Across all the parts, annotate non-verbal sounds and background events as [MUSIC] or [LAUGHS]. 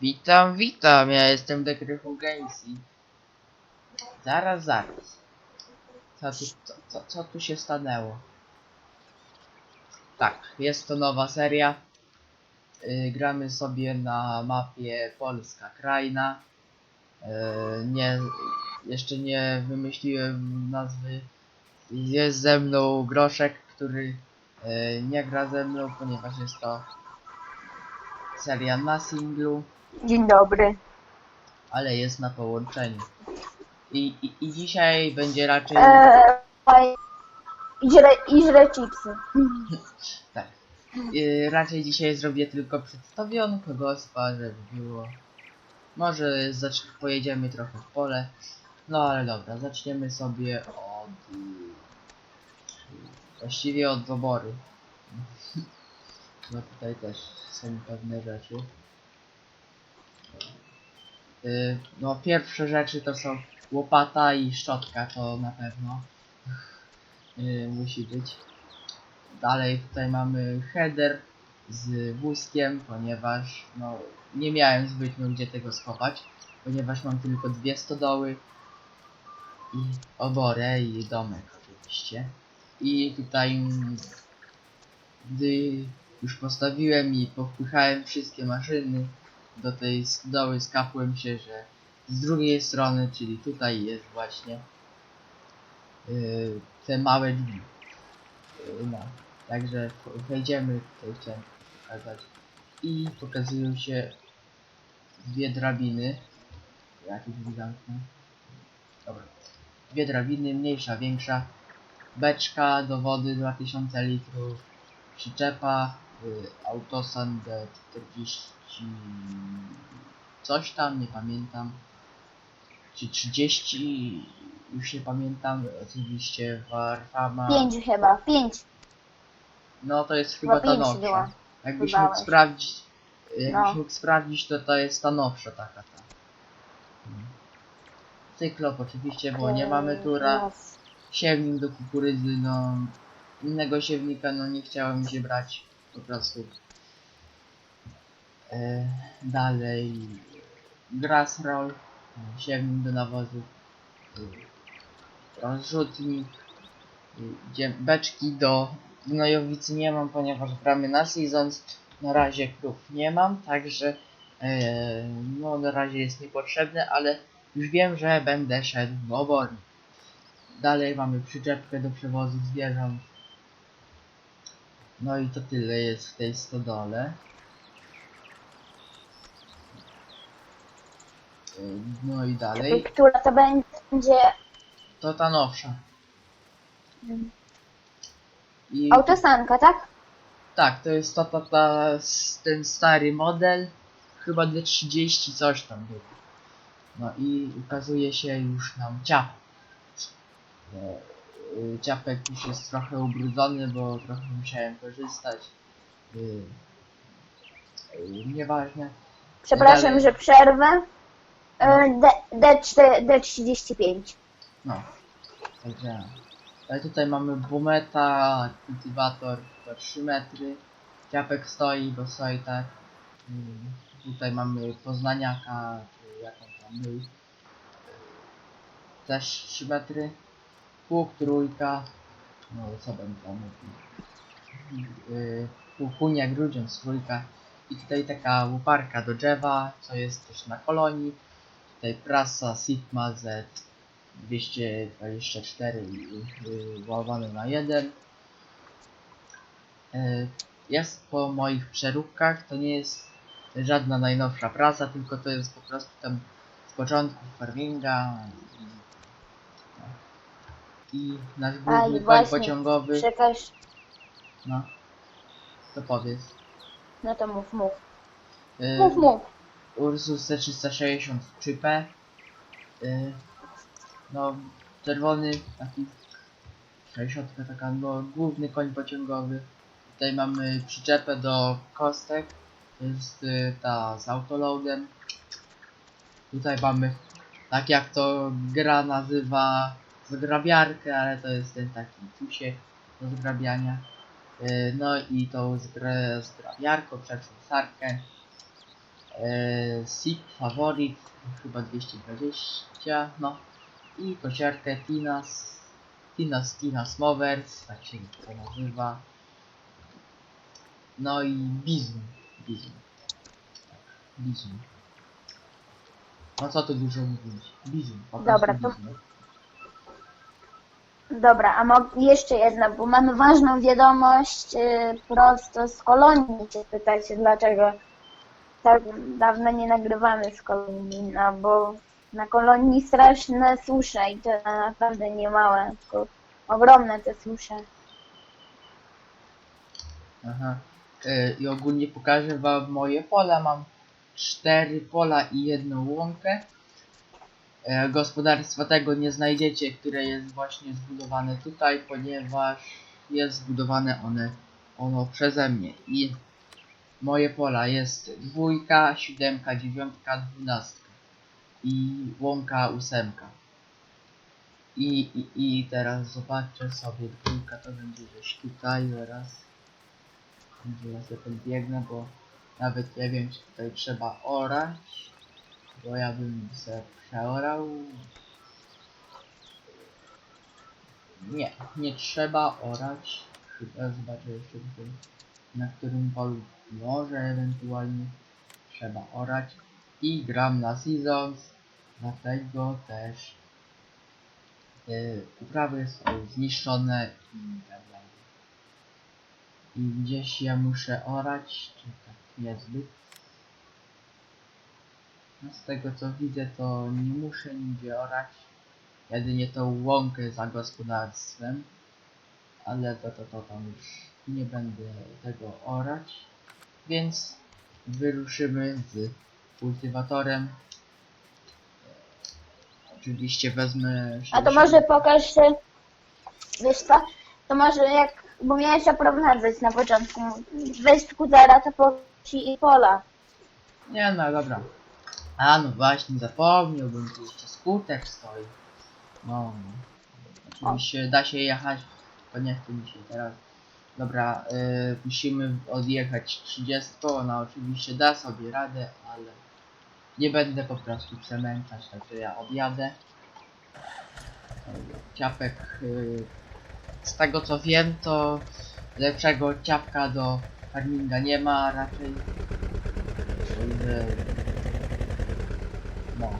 Witam, witam, ja jestem Dekrychu Gamesy. Zaraz, zaraz. Co tu, co, co, co tu się stanęło? Tak, jest to nowa seria. Yy, gramy sobie na mapie Polska Kraina. Yy, nie, jeszcze nie wymyśliłem nazwy. Jest ze mną Groszek, który yy, nie gra ze mną, ponieważ jest to seria na singlu, Dzień dobry. ale jest na połączeniu. I, i, i dzisiaj będzie raczej. Eee, i żre, i żre chipsy. [LAUGHS] Tak. Y, raczej dzisiaj zrobię tylko przedstawionko gospa, żeby było. Może zacz- pojedziemy trochę w pole. No ale dobra, zaczniemy sobie od. y, Właściwie od obory. No tutaj też są pewne rzeczy. Y, No pierwsze rzeczy to są łopata i szczotka, to na pewno y, musi być. Dalej tutaj mamy header z wózkiem, ponieważ no, nie miałem zbytnio gdzie tego schować, ponieważ mam tylko dwie stodoły i oborę i domek oczywiście. I tutaj gdy już postawiłem i popychałem wszystkie maszyny do tej stodoły, skapłem się, że z drugiej strony, czyli tutaj jest właśnie yy, te małe drzwi. Yy, no. Także wejdziemy, tutaj chciałem pokazać. I pokazują się dwie drabiny. Jakieś zamknę. Dobra. Dwie drabiny, mniejsza, większa. Beczka do wody 2000 litrów. Przyczepa. Y, Autosan D40. Coś tam, nie pamiętam. Czy 30. Już nie pamiętam. Oczywiście Warfama. Pięć chyba, pięć. No to jest chyba Chyba ta nowsza. była. Jakbyś mógł sprawdzić, jakbyś No. mógł sprawdzić, to to jest ta nowsza taka ta. Cyklop oczywiście, bo nie mamy tura. No, Siewnik do kukurydzy, no innego siewnika no nie chciałem się brać po prostu. E, dalej grass roll, siewnik do nawozu, e, rozrzutnik, beczki do gnojowicy nie mam, ponieważ gramy na seasons. Na razie krów nie mam, także e, no na razie jest niepotrzebne, ale już wiem, że będę szedł w obornik. Dalej mamy przyczepkę do przewozu zwierząt. No i to tyle jest w tej stodole. No i dalej. Która to będzie To ta nowsza. I autosanka, tak? tak, to jest ta, ta, ta, ten stary model. Chyba D30 coś tam był. No i ukazuje się już nam ciapek. Y, Ciapek już jest trochę ubrudzony, bo trochę musiałem korzystać. Y, y, Nieważne. Przepraszam, Dalej. że przerwę. E, D, D4, D35. No. Także. Ale tutaj mamy bumeta, kultywator to 3 metry. Ciapek stoi, bo stoi tak. Tutaj mamy poznaniaka, czy jak on tam był. Też 3 metry. Pług trójka. No co będę mówił. Yy, Półkunia grudziąc trójka. I tutaj taka łuparka do drzewa, co jest też na kolonii. Tutaj prasa Sigma Z 224 yy, łamane na 1. Yy, Jest po moich przeróbkach, to nie jest żadna najnowsza prasa, tylko to jest po prostu tam z początków farminga. I, nasz główny właśnie, pociągowy, Przekaż, no, to powiedz. no to mów, mów. Yy, Mów, mów. Ursus C363P. Yy, no, czerwony, taki 60 taka, no, główny koń pociągowy. Tutaj mamy przyczepę do kostek. To jest y, ta z autoloadem. Tutaj mamy, tak jak to gra nazywa, zgrabiarkę, ale to jest ten taki tusiek do zgrabiania. Y, no i tą zgra, zgrabiarką, przeczą sarkę. e, SIP Favorit, chyba 220, no i kosiarkę Tinas, Tinas Tinas Movers, tak się to nazywa. No i Bizum, Bizum, tak, Bizum. No co tu dużo mówić, Bizum, po Dobra, to-. Dobra, a jeszcze jedna, bo mamy ważną wiadomość y, prosto z kolonii. Się pytacie, dlaczego tak dawno nie nagrywamy z kolonii, no bo na kolonii straszne susze i to naprawdę nie małe, tylko ogromne te susze. Aha. E, I ogólnie pokażę wam moje pola. Mam cztery pola i jedną łąkę. E, Gospodarstwa tego nie znajdziecie, które jest właśnie zbudowane tutaj, ponieważ jest zbudowane one ono przeze mnie. I moje pola jest dwójka, siódemka, dziewiątka, dwunastka i łąka ósemka. I, i, I teraz zobaczę sobie dwójka to będzie gdzieś tutaj zaraz. Gdzie ja sobie podbiegnę, bo nawet nie wiem, czy tutaj trzeba orać. Bo ja bym se przeorał. Nie, nie trzeba orać. Chyba zobaczę jeszcze tutaj, na którym polu może ewentualnie trzeba orać. I gram na Seasons, dlatego też yy, uprawy są zniszczone i tak dalej. I gdzieś ja muszę orać, czy tak niezbyt. No z tego co widzę to nie muszę nigdzie orać. Jedynie tą łąkę za gospodarstwem. Ale to, to, to tam już nie będę tego orać. Więc wyruszymy z kultywatorem. Oczywiście wezmę... A to może pokaż się, wiesz co, to może jak, bo miałeś oprowadzać na początku, weź skutera, to poci i pola. Nie no, dobra. A no właśnie, zapomniałbym, tu jeszcze skuter stoi. No, no. Oczywiście da się jechać, to nie chce mi się teraz. Dobra, y, musimy odjechać 30, ona oczywiście da sobie radę, ale nie będę po prostu przemęczać, także ja odjadę. Ciapek, y, z tego co wiem, to lepszego ciapka do farminga nie ma raczej. No,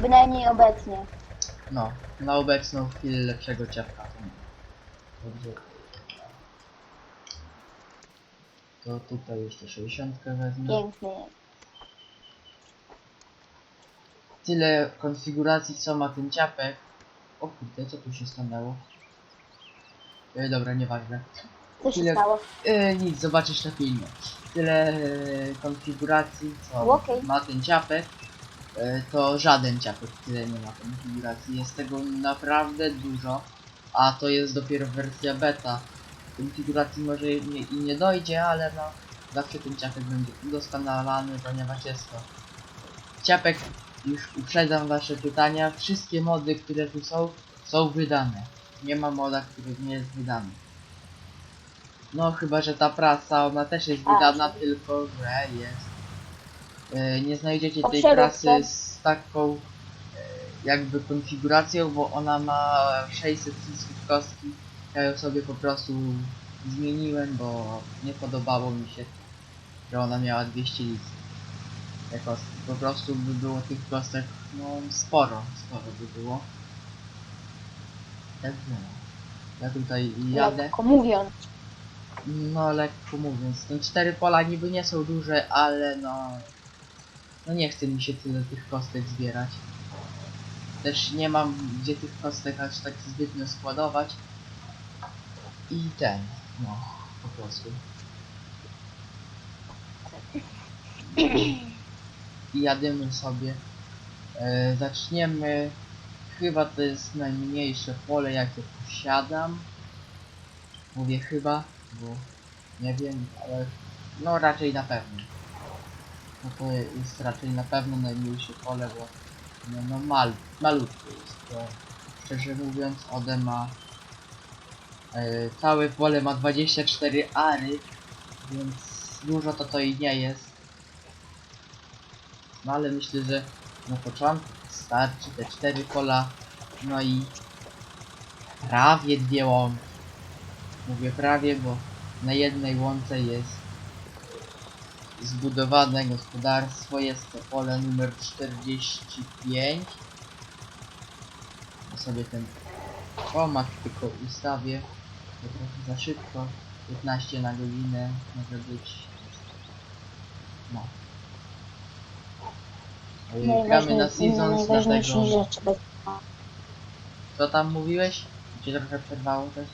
Bynajmniej obecnie. no, na obecną chwilę lepszego ciapka to nie. Dobrze. To tutaj jeszcze 60 wezmę. Piękny. Tyle konfiguracji co ma ten ciapek. O kurde, co tu się stanęło? E, dobra, nieważne. Co się Ile- stało? E, nic, zobaczysz na filmie. Tyle e, konfiguracji, co Okej. ma ten ciapek, to żaden ciapek tyle nie ma konfiguracji. Jest tego naprawdę dużo, a to jest dopiero wersja beta. Konfiguracji może i nie dojdzie, ale no zawsze ten ciapek będzie udoskonalany, ponieważ jest to ciapek. Już uprzedzam wasze pytania. Wszystkie mody, które tu są, są wydane. Nie ma moda, który nie jest wydany. No chyba, że ta prasa, ona też jest wydana, czyli- tylko że jest. E, nie znajdziecie tej przeróbce. prasy z taką e, jakby konfiguracją, bo ona ma 600 listów kostki. Ja ją sobie po prostu zmieniłem, bo nie podobało mi się, że ona miała 200 listów. Te kostki. Po prostu by było tych kostek no sporo, sporo by było. Także no. Ja tutaj jadę. Lekko mówiąc. No lekko mówiąc, te cztery pola niby nie są duże, ale no... No nie chce mi się tyle tych kostek zbierać. Też nie mam gdzie tych kostek aż tak zbytnio składować. I ten, no, po prostu. I jadymy sobie. E, zaczniemy. Chyba to jest najmniejsze pole jakie posiadam. Mówię chyba, bo nie wiem, ale no raczej na pewno. No to jest raczej na pewno najmniejsze pole, bo no, no mal, malutkie jest. Szczerze mówiąc, ode ma e, całe pole ma 24 ary, więc dużo to to i nie jest. No ale myślę, że na początku starczy te cztery pola, no i prawie dwie łąki. Mówię prawie, bo na jednej łące jest zbudowane gospodarstwo, jest to pole numer 45. Ja sobie ten format tylko ustawię, bo trochę za szybko. 15 na godzinę może być. No. Yy, Gramy na najważniejsze dlatego... Co tam mówiłeś? Cię trochę przerwało też?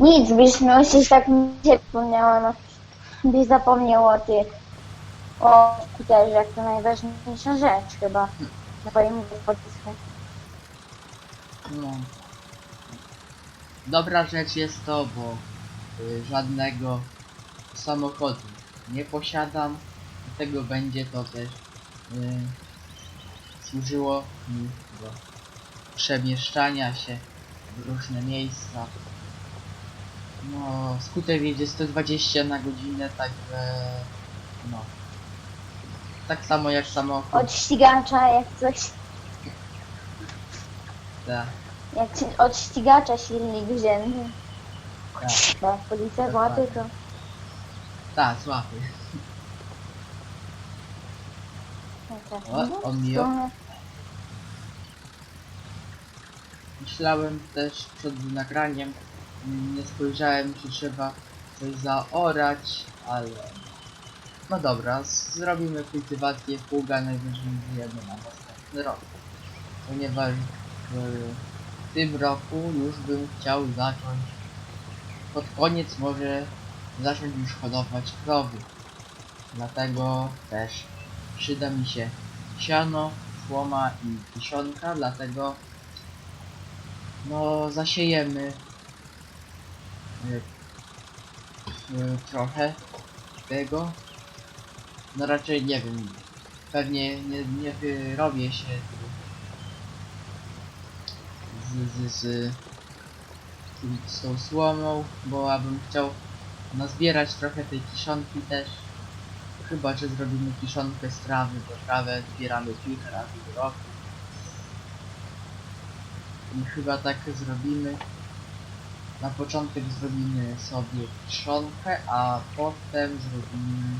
Nic, byś nosić tak mi się przypomniała, no. Byś zapomniał o tych, o jak to najważniejsza rzecz chyba. Na twoim podpisku. No. Dobra rzecz jest to, bo y, żadnego samochodu nie posiadam. Dlatego będzie to też y, służyło mi do przemieszczania się w różne miejsca. No, skuter jedzie 120 na godzinę, także no. Tak samo jak samochód. Od ścigacza, jak coś, Tak, jak ci, od ścigacza silnik wzięty. tak. Bo policja złapie, to Tak, złapy. no tak. O, No, on mi. Myślałem też przed nagraniem, mm, nie spojrzałem czy trzeba coś zaorać, ale... No dobra, zrobimy kultywację pługa najwyżej zjemy na następny rok. Ponieważ w tym roku już bym chciał zacząć, pod koniec może zacząć już hodować krowy. Dlatego też przyda mi się siano, słoma i kiszonka, dlatego no zasiejemy y, y, trochę tego. No raczej nie wiem. Pewnie nie, nie wyrobię się z, z, z, z tą słomą, bo ja bym chciał nazbierać trochę tej kiszonki też. Chyba, że zrobimy kiszonkę z trawy, bo trawę zbieramy kilka razy w roku. I chyba tak zrobimy. Na początek zrobimy sobie kiszonkę, a potem zrobimy...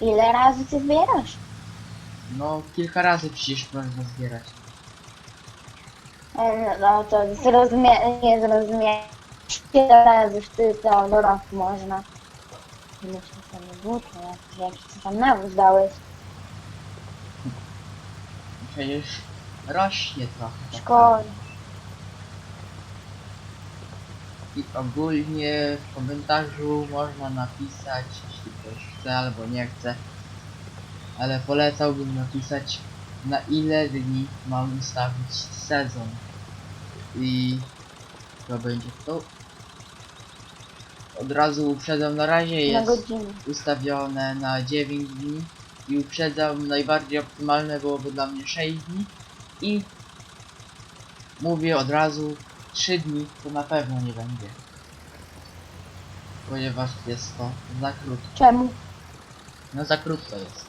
Ile razy ty zbierasz? No, kilka razy przecież można zbierać. E, No to zrozumie, nie zrozumiałem. Ile razy w ty to do roku można. Myślę sobie jak, jaki ty tam nawóz dałeś. Przecież rośnie trochę. w tak szkole. I ogólnie w komentarzu można napisać, jeśli ktoś chce albo nie chce. Ale polecałbym napisać na ile dni mam ustawić sezon. I to będzie to. Od razu uprzedzam, na razie Na jest godzinę. ustawione na 9 dni i uprzedzam najbardziej optymalne byłoby dla mnie 6 dni i mówię od razu 3 dni to na pewno nie będzie ponieważ jest to za krótko Czemu? no za krótko jest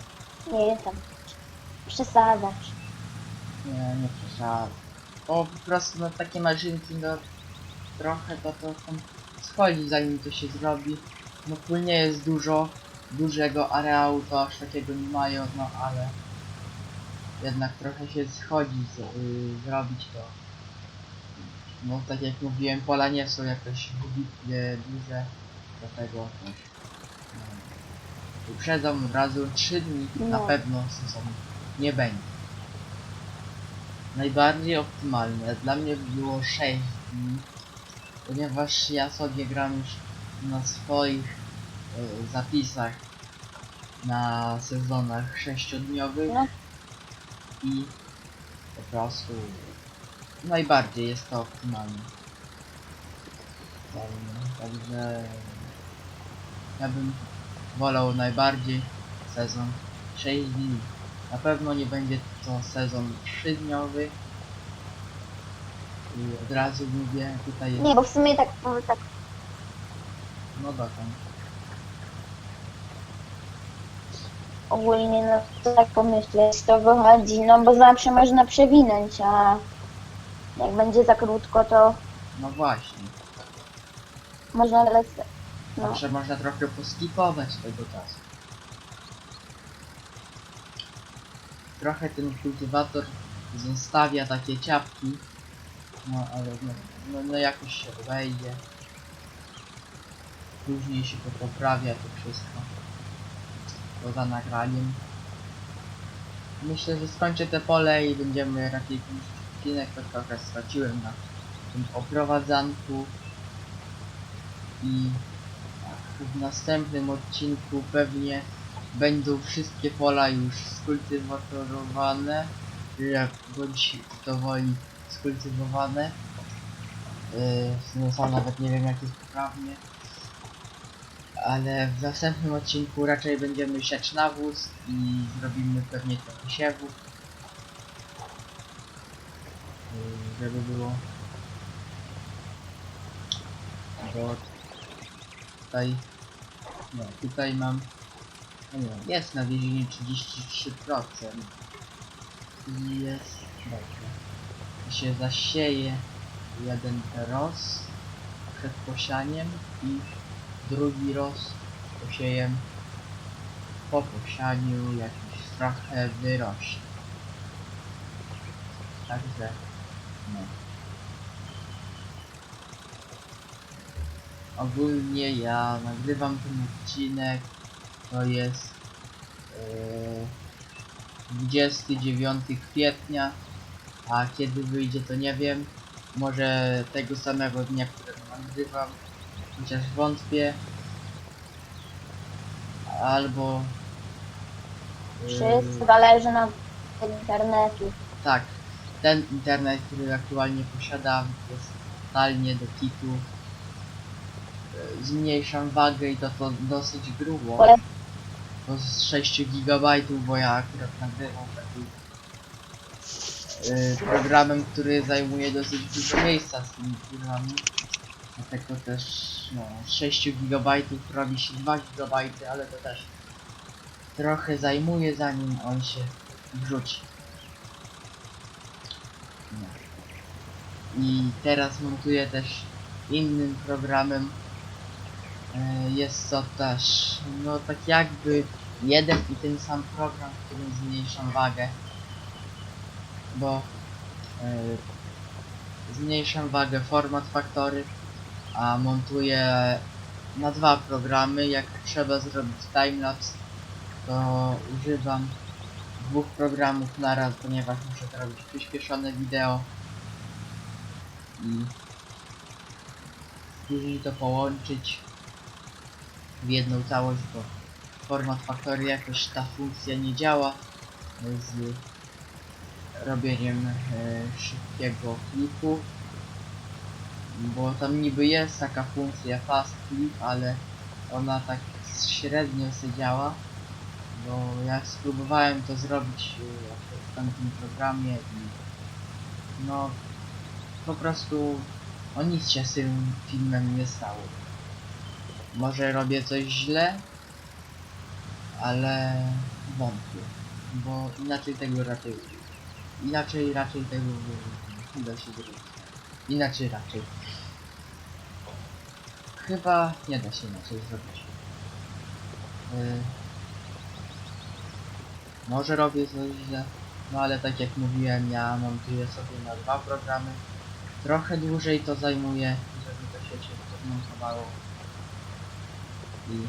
Nie jestem. Przesadzasz. nie, nie przesadzam bo po prostu no takie maszynki no trochę to, to tam schodzi zanim to się zrobi no płynie jest dużo dużego areału to aż takiego nie mają no ale jednak trochę się schodzi z, y, zrobić to no tak jak mówiłem pola nie są jakoś wybitnie duże dlatego no, uprzedzam od razu 3 dni na No. pewno sezonu nie będzie najbardziej optymalne dla mnie było 6 dni ponieważ ja sobie gram już na swoich e, zapisach na sezonach sześciodniowych No. i po prostu najbardziej jest to optymalne. Także ja bym wolał najbardziej sezon 6 dni. Na pewno nie będzie to sezon 3-dniowy. I od razu mówię, tutaj jest Nie, bo w sumie tak, bo tak no dokąd. ogólnie, no to tak pomyśleć, to wychodzi, no bo zawsze można przewinąć, a jak będzie za krótko, to No właśnie. można lecę. No, Zawsze można trochę poskipować tego czasu. Trochę ten kultywator zostawia takie ciapki. No ale no, no, no jakoś się wejdzie. Później się to poprawia to wszystko. Poza nagraniem. Myślę, że skończę te pole i będziemy raczej odcinek, to trochę straciłem na tym oprowadzanku. I w następnym odcinku pewnie będą wszystkie pola już skultywatorowane, bądź to woli skultywowane. Yy, no sam nawet nie wiem jak jest poprawnie. Ale w następnym odcinku raczej będziemy siać nawóz i zrobimy pewnie trochę siewu. Żeby było. Bo tutaj no tutaj mam no nie, jest nawiezienie 33% i jest dobrze się zasieje jeden roz przed posianiem i drugi roz posiejem po posianiu jakiś trochę wyrośnie także no. Ogólnie ja nagrywam ten odcinek, to jest yy, 29 kwietnia, a kiedy wyjdzie to nie wiem, może tego samego dnia, którego nagrywam, chociaż wątpię, albo yy, wszystko zależy od internetu. tak, ten internet, który aktualnie posiadam jest totalnie do kitu. E, Zmniejszam wagę i to, to dosyć grubo. To z 6 GB, bo ja akurat nagrywam takim e, programem, który zajmuje dosyć dużo miejsca z tymi filmami. Dlatego też no, z 6 GB robi się 2 GB, ale to też trochę zajmuje zanim on się wrzuci. I teraz montuję też innym programem. E, Jest to też, no tak jakby jeden i ten sam program, którym zmniejszam wagę. Bo e, zmniejszam wagę format faktory, a montuję na dwa programy. Jak trzeba zrobić timelapse, to używam dwóch programów naraz, ponieważ muszę to robić przyspieszone wideo później to połączyć w jedną całość, bo format Factory jakoś ta funkcja nie działa z robieniem e, szybkiego klipu bo tam niby jest taka funkcja fast clip, ale ona tak średnio sobie działa bo ja spróbowałem to zrobić e, w tamtym programie i no po prostu o nic się z tym filmem nie stało. Może robię coś źle, ale wątpię, bo inaczej tego raczej inaczej raczej tego nie da się zrobić. Inaczej raczej. Chyba nie da się inaczej zrobić. Yy, może robię coś źle, no ale tak jak mówiłem, ja montuję sobie na dwa programy. Trochę dłużej to zajmuje, żeby to się szybko zmontowało. I.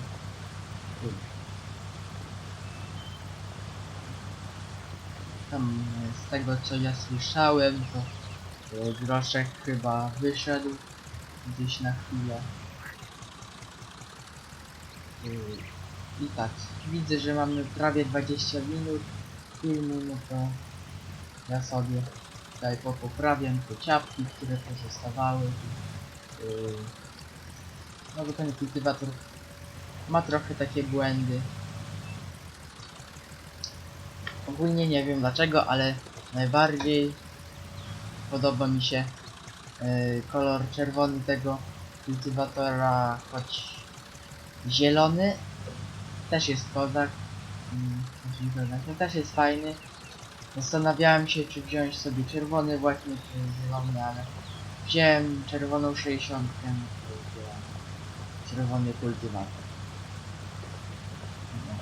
Tam e, z tego co ja słyszałem, to e, groszek chyba wyszedł gdzieś na chwilę. Yy, I tak, widzę, że mamy prawie 20 minut filmu, no to ja sobie tutaj popoprawiam te ciapki, które pozostawały. Yy, no bo ten kultywator ma trochę takie błędy. Ogólnie nie wiem dlaczego, ale najbardziej podoba mi się yy, kolor czerwony tego kultywatora, choć zielony też jest kozak, Mm, Ten też jest fajny. Zastanawiałem się, czy wziąć sobie czerwony właśnie, czy zielony, ale wziąłem czerwoną 60. no to wziąłem Czerwony kultywator. No.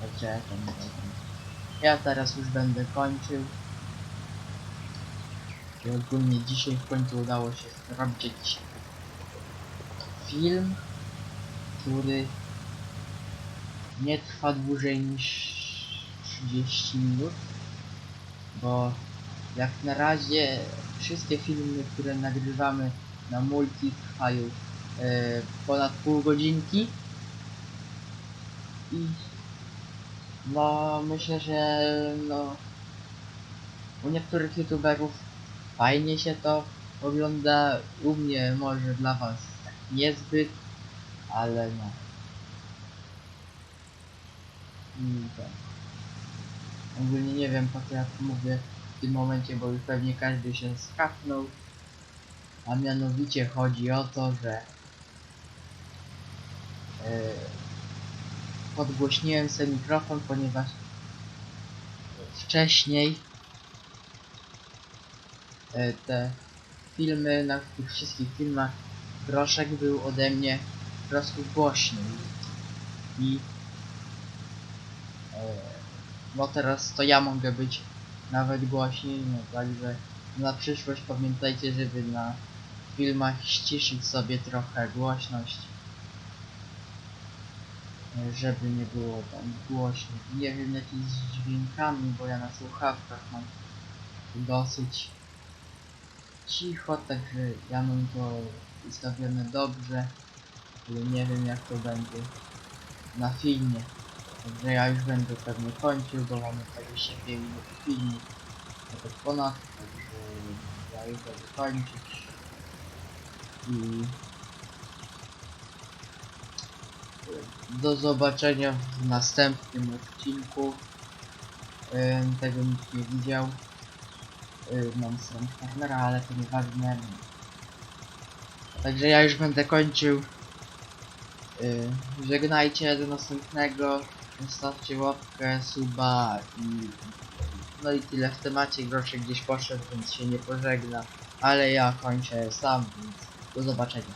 Także ten, ten. Ja teraz już będę kończył. I ogólnie dzisiaj w końcu udało się zrobić film, który nie trwa dłużej niż 30 minut, bo jak na razie wszystkie filmy, które nagrywamy na multi trwają e, ponad pół godzinki i no myślę, że no u niektórych youtuberów fajnie się to ogląda, u mnie może dla was tak niezbyt, ale no i tak. Ogólnie nie wiem po co ja to mówię w tym momencie, bo już pewnie każdy się skapnął. A mianowicie chodzi o to, że yy, podgłośniłem sobie mikrofon, ponieważ wcześniej yy, te filmy, na tych wszystkich filmach proszek był ode mnie po prostu głośny i E, No teraz to ja mogę być nawet głośniej, no także na przyszłość pamiętajcie, żeby na filmach ściszyć sobie trochę głośność. Żeby nie było tam głośno. Nie wiem jak jest z dźwiękami, bo ja na słuchawkach mam dosyć cicho, także ja mam to ustawione dobrze. Ale nie wiem jak to będzie na filmie. Także ja już będę pewnie kończył, bo mamy 22 minuty filmu. Nawet ponad, także ja już będę kończyć. I do zobaczenia w następnym odcinku. Tego nikt nie widział. Mam stronę partnera, ale to nieważne. Także ja już będę kończył. Żegnajcie do następnego. Zostawcie łapkę, suba i... No i tyle w temacie. Groszek gdzieś poszedł, więc się nie pożegna. Ale ja kończę sam, więc do zobaczenia.